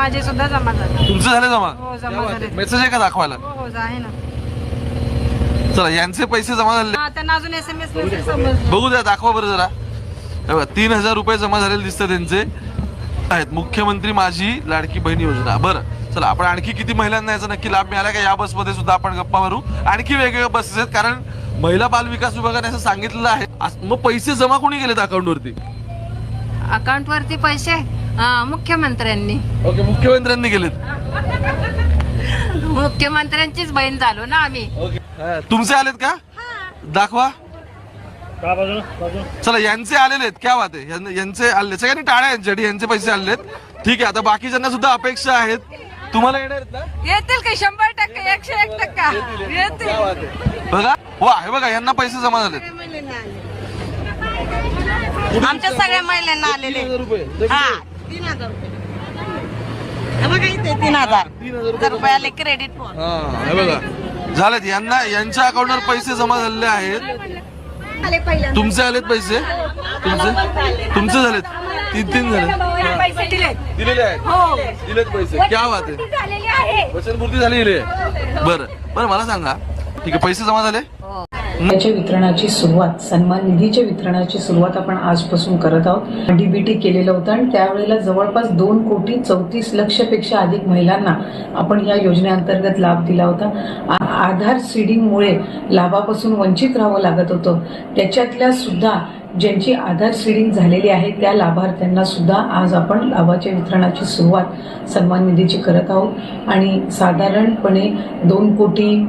माझे सुद्धा जमा झाले. तुमचे झाले जमा? हो जमा झाले. मेसेज आहे का दाखवायला? हो हो आहे ना. चला यांचे पैसे जमा झाले. हा त्यांना अजून एस एम एस मेसेज समजलं. बघू द्या दाखवा बरं जरा. हे बघा तीन हजार रुपये जमा झालेले दिसतात त्यांचे. आहेत मुख्यमंत्री माझी लाडकी बहीण योजना. बरं चला आपण आणखी किती महिलांना याचा नक्की लाभ मिळाला का या बसमध्ये सुद्धा आपण गप्पा मारू. आणखी वेगवेगळ्या बसेस आहेत कारण महिला बाल विकास विभागाने असं सांगितलेलं आहे. मग पैसे जमा कोणी केलेत अकाउंटवरती अकाउंट वरती पैसे? हा, मुख्यमंत्र्यांनी. ओके मुख्यमंत्र्यांनी केलेत. मुख्यमंत्र्यांचीच बहीण झालो ना आम्ही. तुमचे आलेत का? दाखवा. चला यांचे आलेले आहेत. क्या बात आहे. यां- यांचे आले सगळ्यांनी टाळ्या यांच्यासाठी यांचे पैसे आलेले आहेत. ठीक आहे आता बाकीच्यांना सुद्धा अपेक्षा आहेत. तुम्हाला येणार आहेत ना? येतील का शंभर टक्के एकशे एक टक्का. येतील बघा. वा हे बघा यांना पैसे जमा झालेत. आमच्या सगळ्या महिलांना आलेले हा. तीन हजार रुपये हे बघा इथे तीन हजार. हजार रुपये आले क्रेडिट हा हे बघा. झालेत. यांना यांच्या अकाउंटवर पैसे जमा झालेले आहेत. तुमचे आलेत पैसे? तुमचे? तुमचे झालेत. तीन तीन झाले पैसे दिले दिलेले आहेत. दिलेत पैसे. क्या बात आहे. वचनपूर्ती झालेली आहे. बरं. बरं मला सांगा. ठीक आहे पैसे जमा झाले? त्याच्या वितरणाची सुरुवात सन्मान निधीच्या वितरणाची सुरुवात आपण आजपासून करत आहोत. डीबीटी केलेलं होतं आणि त्यावेळेला जवळपास दोन कोटी चौतीस लक्षपेक्षा अधिक महिलांना आपण या योजनेअंतर्गत लाभ दिला होता. आधार सीडिंगमुळे लाभापासून वंचित राहावं लागत होतं. त्याच्यातल्या सुद्धा ज्यांची आधार सीडिंग झालेली आहे त्या लाभार्थ्यांना सुद्धा आज आपण लाभाच्या वितरणाची सुरुवात सन्मान निधीची करत आहोत. आणि साधारणपणे दोन कोटी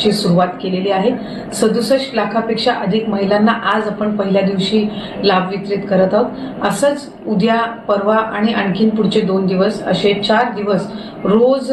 ची सुरुवात केलेली आहे. सदुसष्ट लाखापेक्षा अधिक महिलांना आज आपण पहिल्या दिवशी लाभ वितरित करत आहोत. असंच उद्या परवा आणि आणखीन पुढचे दोन दिवस असे चार दिवस रोज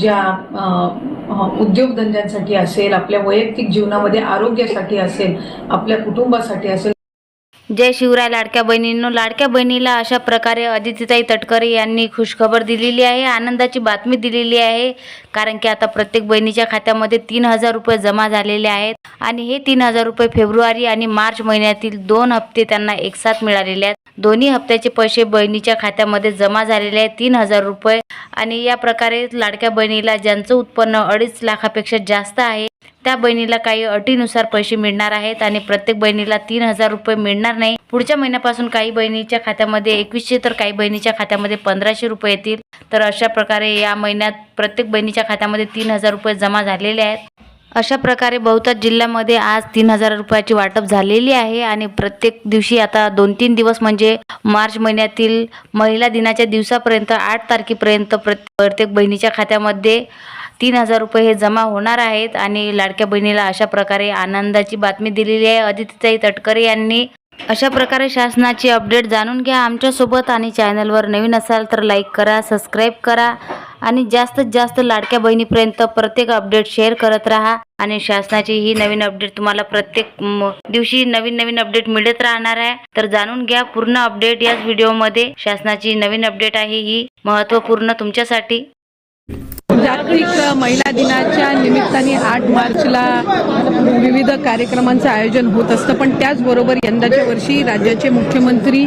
ज्या उद्योगधंद्यांसाठी असेल आपल्या वैयक्तिक जीवनामध्ये आरोग्यासाठी असेल आपल्या कुटुंबासाठी असेल जय शिवराय लाडक्या बहिणींनो. लाडक्या बहिणीला अशा प्रकारे अदितीताई तटकरे यांनी खुशखबर दिलेली आहे आनंदाची बातमी दिलेली आहे. कारण की आता प्रत्येक बहिणीच्या खात्यामध्ये तीन हजार रुपये जमा झालेले आहेत. आणि हे तीन हजार रुपये फेब्रुवारी आणि मार्च महिन्यातील दोन हप्ते त्यांना एकसाथ मिळालेले आहेत. दोन्ही हप्त्याचे पैसे बहिणीच्या खात्यामध्ये जमा झालेले आहेत तीन हजार रुपये. आणि या प्रकारे लाडक्या बहिणीला ज्यांचं उत्पन्न अडीच लाखापेक्षा जास्त आहे त्या बहिणीला काही अटीनुसार पैसे मिळणार आहेत आणि प्रत्येक बहिणीला तीन हजार रुपये मिळणार नाही. पुढच्या महिन्यापासून काही बहिणीच्या खात्यामध्ये एकवीसशे तर काही बहिणीच्या खात्यामध्ये पंधराशे रुपये येतील. तर अशा प्रकारे या महिन्यात प्रत्येक बहिणीच्या खात्यामध्ये तीन हजार रुपये जमा झालेले आहेत. अशा प्रकारे बहुतांश जिल्ह्यामध्ये आज तीन हजार रुपयाची वाटप झालेली आहे आणि प्रत्येक दिवशी आता दोन तीन दिवस म्हणजे मार्च महिन्यातील महिला दिनाच्या दिवसापर्यंत आठ तारखेपर्यंत प्रत्येक प्रत्येक बहिणीच्या खात्यामध्ये तीन हजार रुपये हे जमा होणार आहेत आणि लाडक्या बहिणीला अशा प्रकारे आनंदाची बातमी दिलेली आहे. अदितीताई तटकरे यांनी अशा प्रकारे शासनाची अपडेट जाणून घ्या. आमच्यासोबत आणि चॅनलवर नवीन असाल तर लाईक करा सबस्क्राईब करा आणि जास्तीत जास्त लाडक्या बहिणीपर्यंत प्रत्येक अपडेट शेअर करत राहा आणि शासनाची ही नवीन अपडेट तुम्हाला प्रत्येक दिवशी नवीन नवीन अपडेट मिळत राहणार आहे. तर जाणून घ्या पूर्ण अपडेट याच व्हिडिओमध्ये. शासनाची नवीन अपडेट आहे ही महत्त्वपूर्ण तुमच्यासाठी. जागतिक महिला दिनाच्या निमित्ताने आठ मार्चला विविध कार्यक्रमांचं आयोजन होत असतं. पण त्याचबरोबर यंदाच्या वर्षी राज्याचे मुख्यमंत्री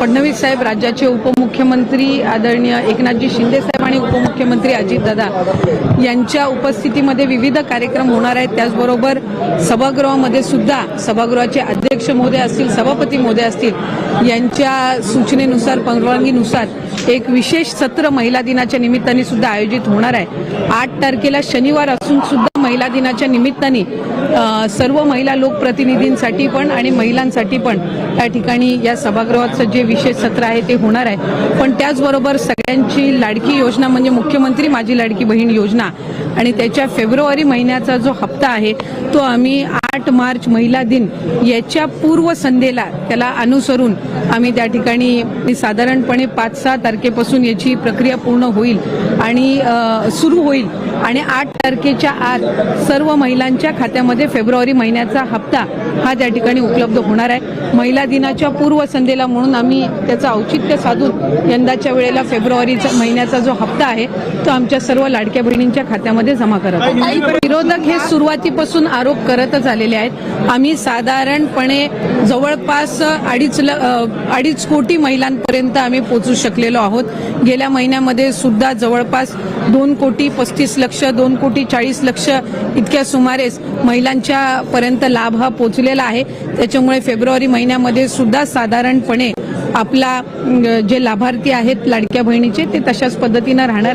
फडणवीस साहेब राज्याचे उपमुख्यमंत्री आदरणीय एकनाथजी शिंदे साहेब आणि उपमुख्यमंत्री अजितदादा यांच्या उपस्थितीमध्ये विविध कार्यक्रम होणार आहेत. त्याचबरोबर सभागृहामध्ये सुद्धा सभागृहाचे अध्यक्ष महोदय असतील सभापती महोदय असतील यांच्या सूचनेनुसार परवानगीनुसार एक विशेष सत्र महिला दिनाच्या निमित्ताने सुद्धा आयोजित होणार आहे. आठ तारखेला शनिवार असून सुद्धा महिला दिनाच्या निमित्ताने सर्व महिला लोकप्रतिनिधींसाठी पण आणि महिलांसाठी पण त्या ठिकाणी या सभागृहाचं जे विशेष सत्र आहे ते होणार आहे. पण त्याचबरोबर सगळ्यांची लाडकी योजना म्हणजे मुख्यमंत्री माझी लाडकी बहीण योजना. आणि त्याच्या फेब्रुवारी महिन्याचा जो हप्ता आहे तो आम्ही आठ मार्च महिला दिन याच्या पूर्व संध्येला त्याला अनुसरून आम्ही त्या ठिकाणी साधारणपणे पाच सहा तारखेपासून याची प्रक्रिया पूर्ण होईल आणि सुरू होईल. आणि आठ तारखेच्या आत सर्व महिलांच्या खात्यामध्ये फेब्रुवारी महिन्याचा हप्ता हा त्या ठिकाणी उपलब्ध होणार आहे. महिला दिनाच्या पूर्व संध्येला म्हणून आम्ही त्याचं औचित्य साधून यंदाच्या वेळेला फेब्रुवारीचा महिन्याचा जो हप्ता आहे तो आमच्या सर्व लाडक्या बहिणींच्या खात्यामध्ये जमा करत विरोधक हे सुरुवातीपासून आरोप करतच आलेले आहेत. आम्ही साधारणपणे जवळपास अडीच ल- अडीच कोटी महिलांपर्यंत आम्ही पोहोचू शकलेलो आहोत. गेल्या महिन्यामध्ये सुद्धा जवळपास दोन कोटी पस्तीस लक्ष दोन कोटी चाळीस लक्ष इतक्या सुमारेस महिलांच्या पर्यंत लाभ हा पोचलेला आहे. त्याच्यामुळे फेब्रुवारी महिन्यामध्ये सुद्धा साधारणपणे आपला जे लाभार्थी आहेत लाडक्या बहिणीचे ते तशाच पद्धतीनं राहणार